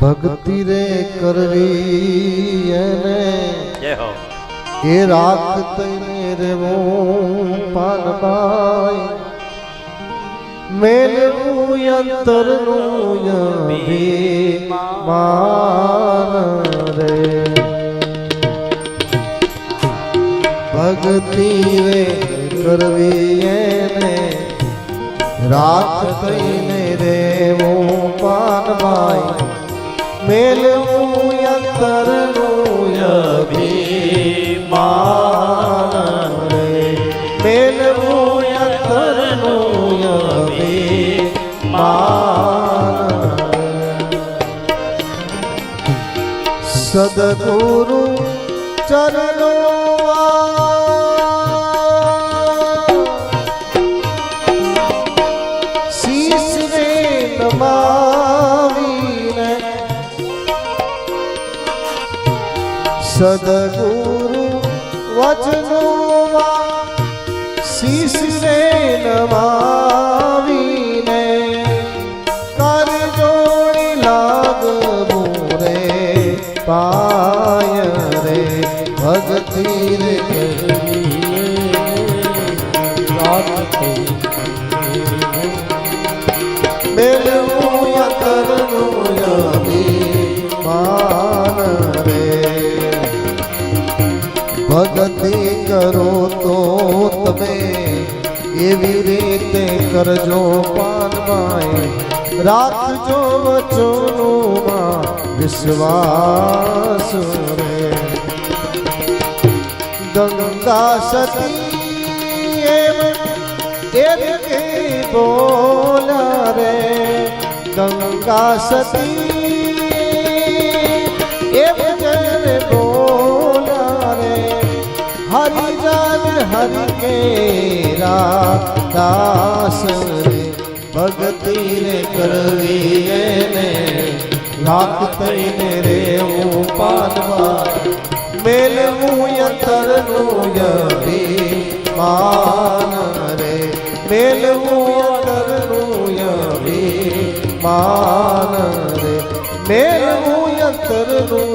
ભક્તિ રે કરવી એને. એ રાખ તને રેવું પાનબાઈ મેલવું અંતરનું અભિમાન રે. ભક્તિ રે કરવી એને. રાખ થઈને રેવું પાનબાઈ મેલવું અંતરનું અભિમાન મેલવું અંતરનું અભિમાન સદગુરુ ચરણો સદગુરુ વચનો શીશ રે નમાવીને કર જોડી લાગવું રે પાય રે ભગતી રે કરવી ભક્તિ કરો તો તમે એવી રીતે કરજો પાનમાય રાખજો વચનોમાં વિશ્વાસ રે. ગંગા સતી એમ કે બોલા રે. ગંગા સતી એમ કેરા દાસ રે ભક્તિ રે કરવી એને રાખ થઈને રેવું પાનવા મેલવું યંતરનું યભિમાન રે મેલવું યંતરનું યભિમાન રે મેલવું યંતરનું